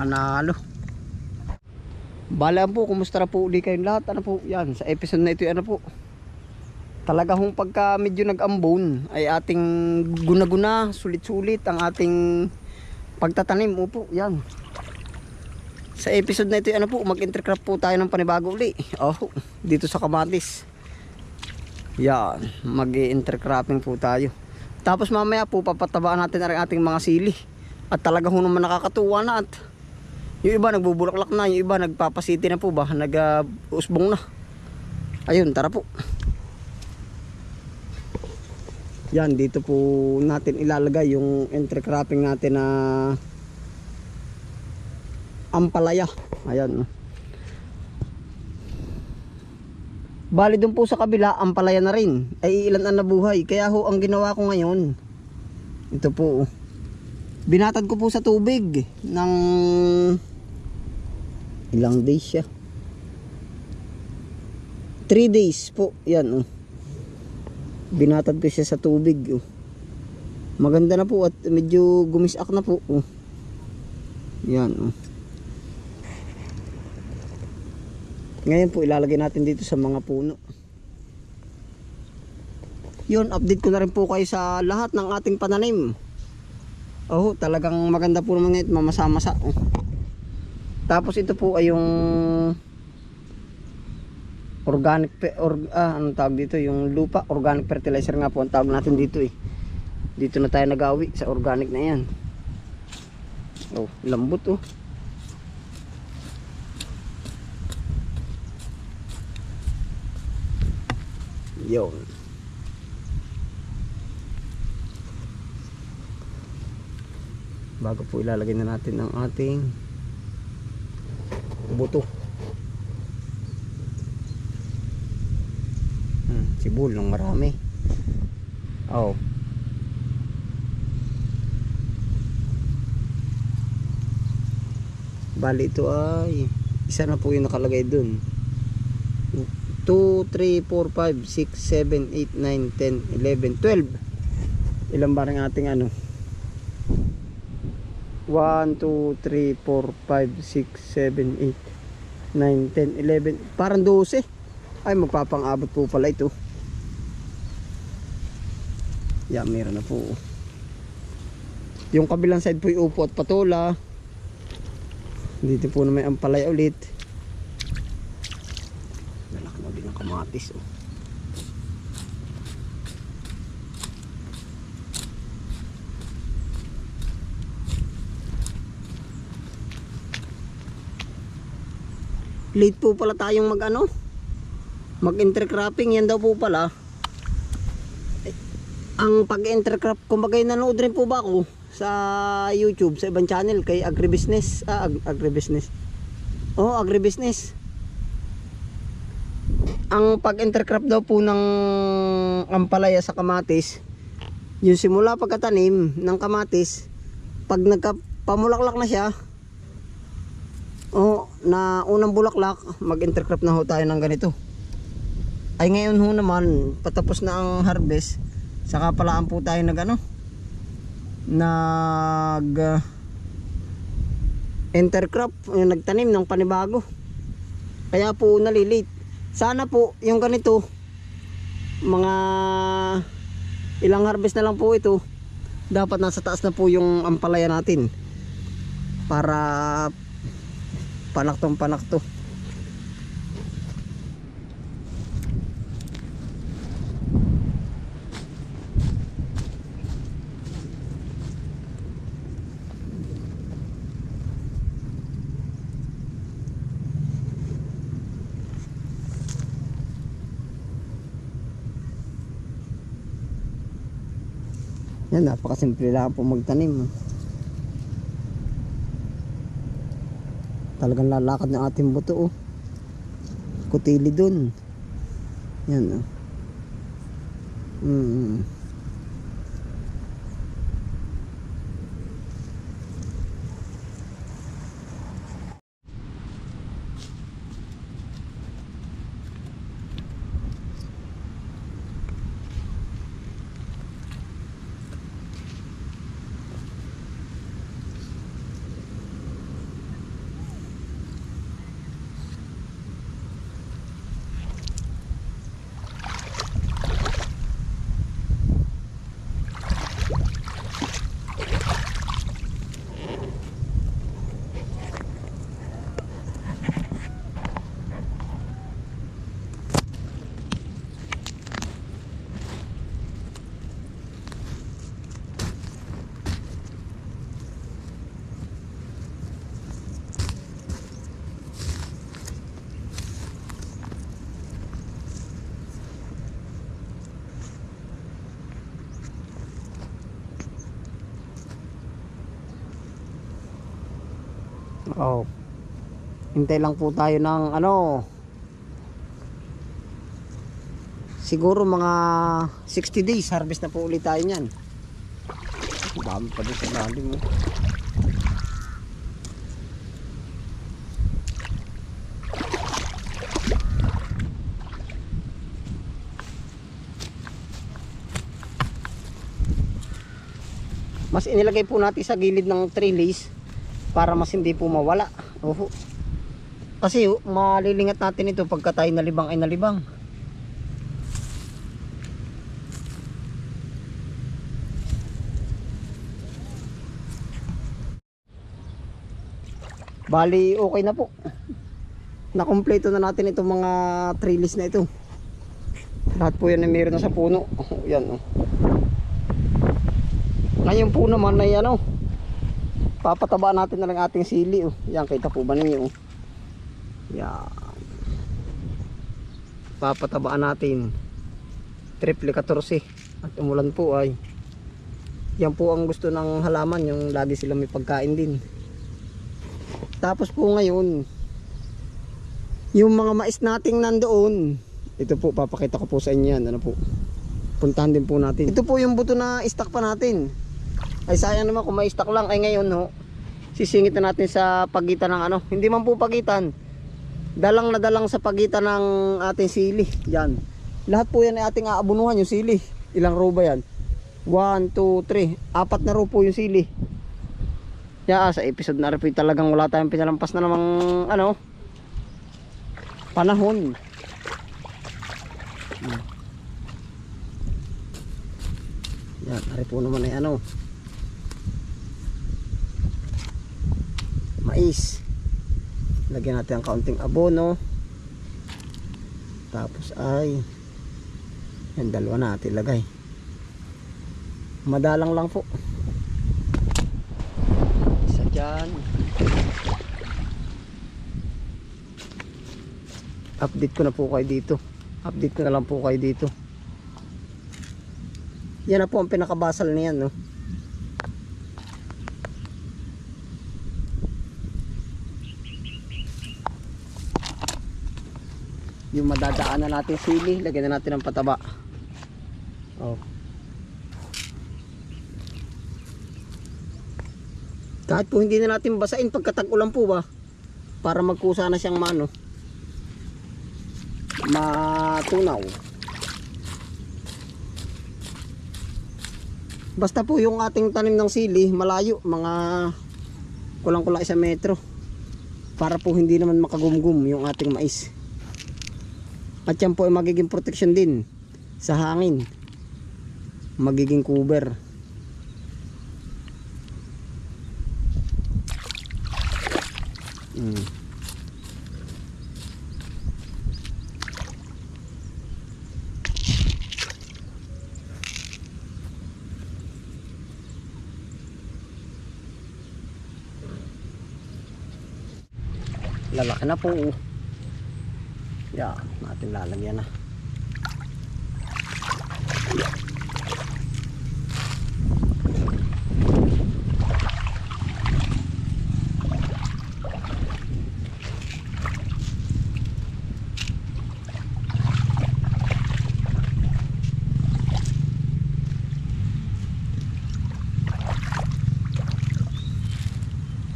Panalo. Bala po, kumusta na po uli kayong lahat? Ano po, yan, sa episode na ito, ano po. Talaga hong pagka medyo nag-ambon ay ating guna-guna, sulit-sulit ang ating pagtatanim. Opo, yan. Sa episode na ito, ano po, mag-intercraft po tayo ng panibago uli. Oh, dito sa Kamatis. Yan, mag-intercropping po tayo. Tapos mamaya po, papatabaan natin ang ating mga sili. At talaga ho naman nakakatuwa na at yung iba nagbubulaklak na, yung iba nagpapasiti na po ba, nag-usbong na. Ayun, tara po. Yan, dito po natin ilalagay yung intercropping natin na ampalaya. Ayan. Bali doon po sa kabila, ampalaya na rin. Ay ilan ang nabuhay. Kaya ho, ang ginawa ko ngayon, ito po. oh. Binatad ko po sa tubig ng ilang days siya. 3 days po. Yan oh. Binatad ko siya sa tubig oh. Maganda na po at medyo gumisak na po oh. Yan oh. Ngayon po ilalagay natin dito sa mga puno. Yun, update ko na rin po kayo sa lahat ng ating pananim. Oh, talagang maganda po naman ngayon, mamasa-masa. Oh. Tapos ito po ay yung organic or, ah, anong tawag dito, yung lupa, organic fertilizer nga po ang tawag natin dito eh. Dito na tayo nagawi sa organic na 'yan. Oh, lambot oh. Yun. Bago po ilalagay na natin ang ating buto. Hmm, sibul ng marami. Oh. Bali ito ay isa na po yung nakalagay dun. 2, 3, 4, 5, 6, 7, 8, 9, 10, 11, 12. Ilan ba rin ating ano? 1, 2, 3, 4, 5, 6, 7, 8, 9, 10, 11. Parang 12. Ay, magpapang-abot po pala ito. Yan, meron na po. Yung kabilang side po yung upo at patola. Dito po na may ampalay ulit. Lalaki na din ang kamatis. Oh. Late po pala tayong mag ano? Mag intercropping yan daw po pala. Eh, Ang pag intercrop, kumbaga nanood rin po ba ako sa YouTube, sa ibang channel kay Agribusiness, ah, ag- Agribusiness. Oh, Agribusiness. Ang pag intercrop daw po ng ampalaya sa kamatis, yung simula pagkatanim ng kamatis, pag nagkapamulaklak na siya, Oh, na unang bulaklak, mag-intercrop na ho tayo ng ganito. Ay ngayon ho naman, patapos na ang harvest, saka palaan po tayo nag ano, nag uh, intercrop, yung nagtanim ng panibago. Kaya po nalilate. Sana po yung ganito, mga ilang harvest na lang po ito, dapat nasa taas na po yung ampalaya natin. Para panaktong panakto yan napakasimple lang po magtanim talagang lalakad ng ating buto oh. kutili dun yan oh. mm. Oh. Hintay lang po tayo ng ano. Siguro mga 60 days harvest na po ulit tayo niyan. Ang Dami pa doon sa lalim mo. Mas inilagay po natin sa gilid ng trellis para mas hindi po mawala. Oho. Kasi oh, malilingat natin ito pagka tayo nalibang ay nalibang. Bali, okay na po. Nakompleto na natin itong mga trellis na ito. Lahat po yan ay meron na sa puno. Yan oh. Ngayon po naman ay ano, papataba natin na lang ating sili. Oh. Yan, kita po ba ninyo? Oh. Yan. Papatabaan natin. Triple 14. At umulan po ay. Yan po ang gusto ng halaman, yung lagi sila may pagkain din. Tapos po ngayon, yung mga mais nating nandoon, ito po, papakita ko po sa inyo yan. Ano po? Puntahan din po natin. Ito po yung buto na stock pa natin. Ay sayang naman kung may stock lang. Ay ngayon ho, sisingit na natin sa pagitan ng ano. Hindi man po pagitan. Dalang na dalang sa pagitan ng ating sili. Yan. Lahat po yan ay ating aabunuhan yung sili. Ilang row ba yan? 1, 2, 3. Apat na row po yung sili. Ya, sa episode na repeat talagang wala tayong pinalampas na namang ano panahon. Yan, ari po naman ay ano. Mais. Lagyan natin ang kaunting abono. Tapos ay yan dalawa natin lagay. Madalang lang po. Isa dyan. Update ko na po kayo dito. Update na lang po kayo dito. Yan na po ang pinakabasal niyan, no? Yung madadaanan natin sili, lagyan na natin ng pataba. Oh. Kahit po hindi na natin basain pagkatag-ulan po ba, para magkusa na siyang mano. Matunaw. Basta po yung ating tanim ng sili, malayo, mga kulang-kulang isang metro. Para po hindi naman makagumgum yung ating mais. At yan po ay magiging protection din sa hangin. Magiging cover. Mm. Lalaki na po. Yan, natin lalagyan na.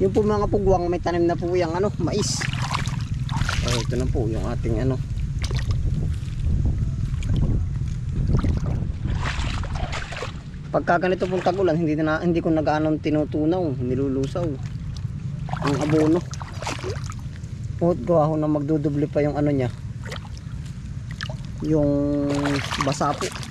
Yung po mga pugwang may tanim na po yung ano, mais. Ito na po yung ating ano. Pagka ganito pong tagulan, hindi na hindi ko nagaano tinutunaw, nilulusaw. Ang abono. Puot gawa ko na magdudubli pa yung ano niya. Yung basa po.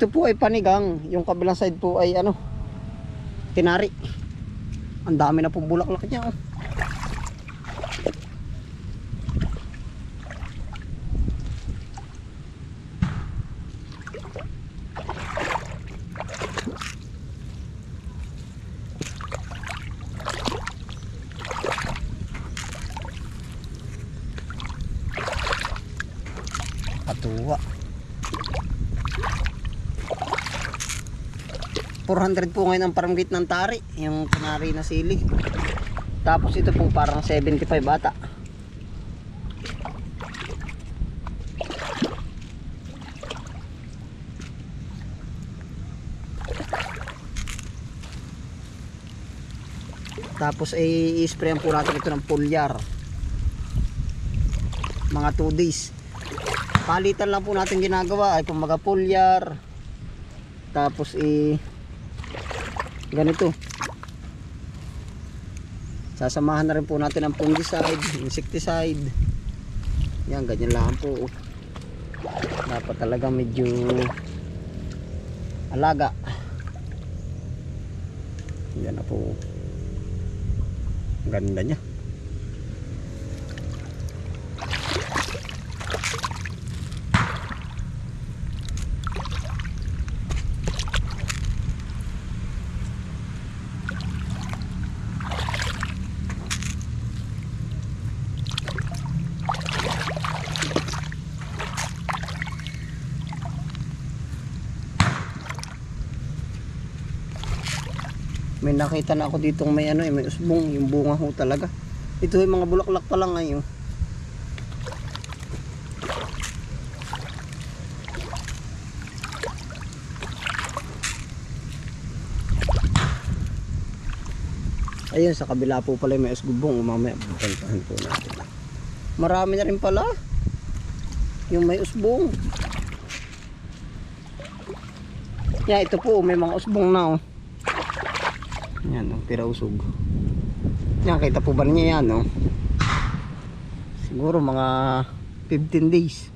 Ito po ay panigang, yung kabilang side po ay ano, tinari. Ang dami na pong bulaklak niya. Oh. 400 po ngayon ang paramgit ng tari yung kanari na sili. Tapos ito po parang 75 bata tapos ay i-sprayan po natin ito ng pulyar. Mga 2 days. Palitan lang po natin ginagawa. Ay kumaga pulyar. Tapos eh ganito. Sasamahan na rin po natin ang fungicide insecticide. Yan ganyan lang po. Dapat talaga medyo alaga. Yan na po. Ganda niya nakita na ako dito may ano eh, may usbong yung bunga ho talaga. Ito yung mga bulaklak pa lang ngayon. Ayun sa kabila po pala may usbong mamaya pupuntahan po natin. Marami na rin pala yung may usbong. Yeah, ito po may mga usbong na oh yan, ang pirausog. Yan, kita po ba niya yan, no? Siguro mga 15 days.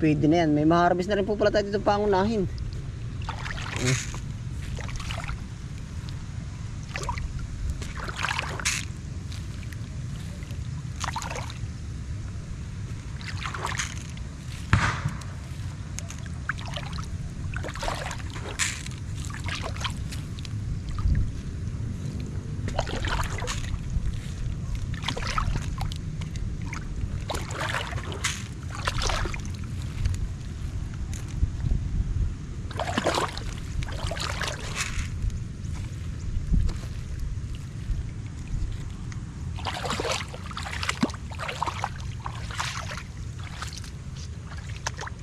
Pwede na yan. May maharvest na rin po pala tayo dito pangunahin.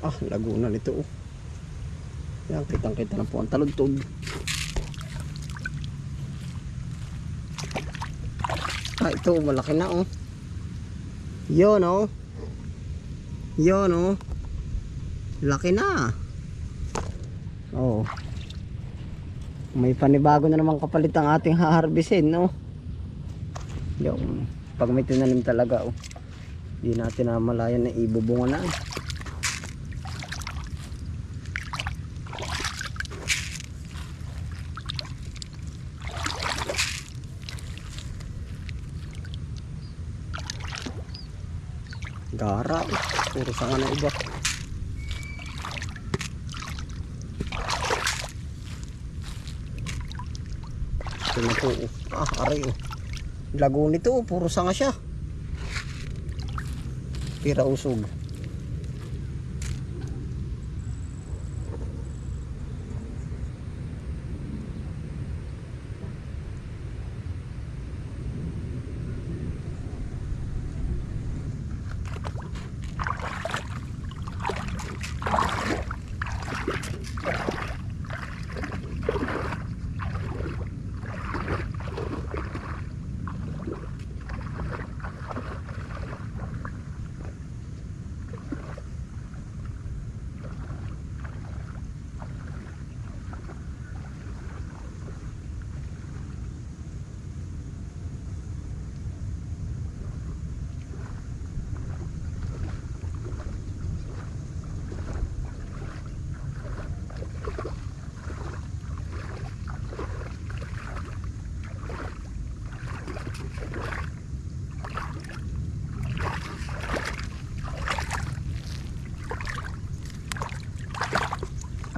Ah, Laguna nito oh. Yan, kitang kita na po ang taludtog. Ah, ito, malaki na oh. Yun oh. Yun oh. Laki na. Oh. May panibago na naman kapalit ang ating haharbisin, no? Yung pag may tinanim talaga, oh. Hindi natin namalayan na ibubunga na. Gara, puro sanga na iba. Ito oh. ah, aray, oh. Lago nito, oh. puro sanga siya. Pira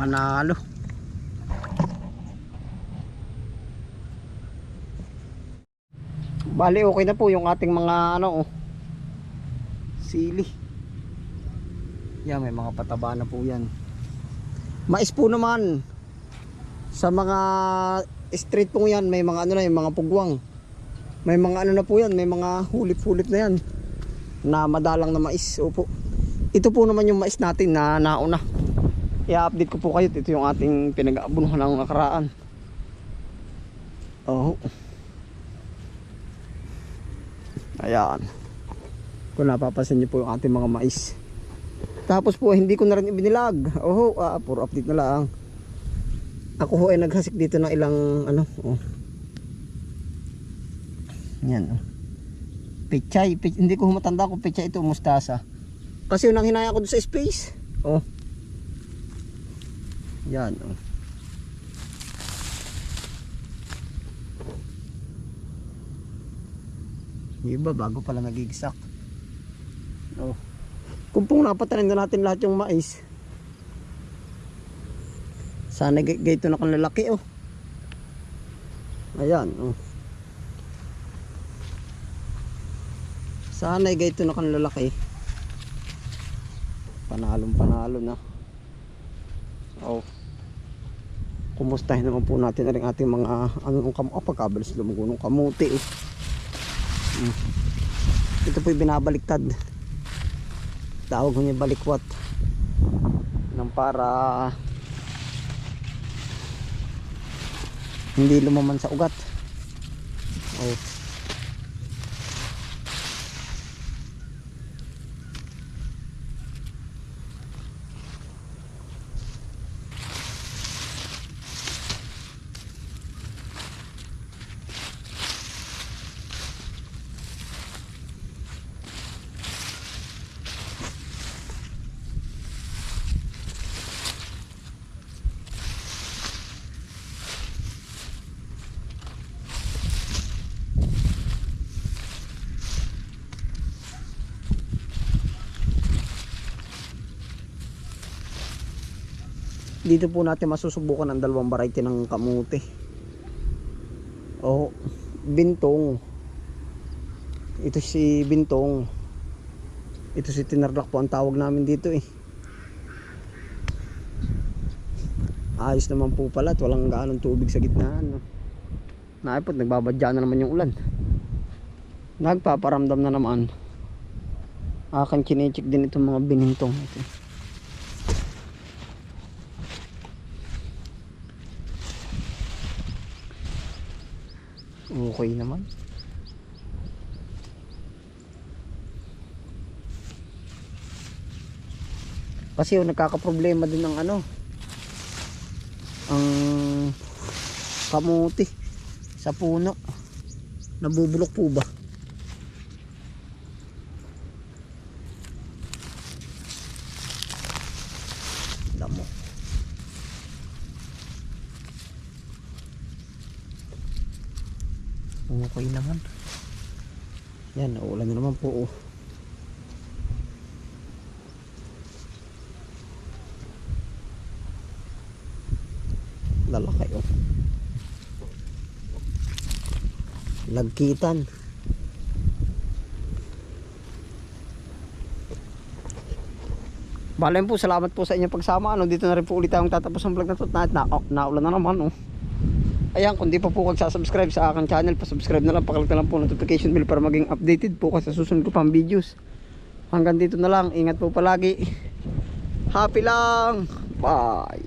Panalo. Bali okay na po yung ating mga ano oh. Sili. Yan, may mga pataba na po yan. Mais po naman. Sa mga street po yan, may mga ano na, yung mga pugwang. May mga ano na po yan, may mga hulip-hulip na yan. Na madalang na mais. Opo. Ito po naman yung mais natin na nauna. I-update ko po kayo. Ito yung ating pinag-aabunuhan ng nakaraan. Oh. Ayan. Kung napapansin niyo po yung ating mga mais. Tapos po hindi ko na rin ibinilag. Oh, ah, puro update na lang. Ako ho ay naghasik dito ng ilang ano, oh. Yan, oh. Pechay, pe- hindi ko matanda kung pechay ito mustasa. Kasi yun hinaya ko doon sa space. Oh. Yan, oh. Yung iba bago pala nagigsak. Oh. Kung pong napatanim na natin lahat yung mais. Sana gayto na kang lalaki oh. Ayan oh. Sana gayto na kang lalaki. Panalong panalo na. Oh. Kumustahin naman po natin ang ating mga ano nung kam oh, pagkabilis lumugo ng kamuti eh. Mm. Ito po yung binabaliktad tawag niya balikwat nang para hindi lumaman sa ugat oh. Dito po natin masusubukan ang dalawang variety ng kamuti oh bintong. Ito si bintong. Ito si tinardak po ang tawag namin dito eh. Ayos naman po pala at walang gaanong tubig sa gitna no? naipot nagbabadya na naman yung ulan. Nagpaparamdam na naman. Akan chinecheck din itong mga binintong ito Okay naman. Kasi yung nagkakaproblema din ng ano ang kamuti sa puno. Nabubulok po ba? Damo. Okay naman. Yan, naulan na naman po. Oh. Lalaki oh. Lagkitan. Bale po, salamat po sa inyong pagsama. Ano, dito na rin po ulit tayong tatapos ang vlog na to. Na, na, naulan na naman oh. Ayan, kung di pa po subscribe sa aking channel, pa-subscribe na lang, pakalik na lang po notification bell para maging updated po kasi susunod ko pang videos. Hanggang dito na lang, ingat po palagi. Happy lang! Bye!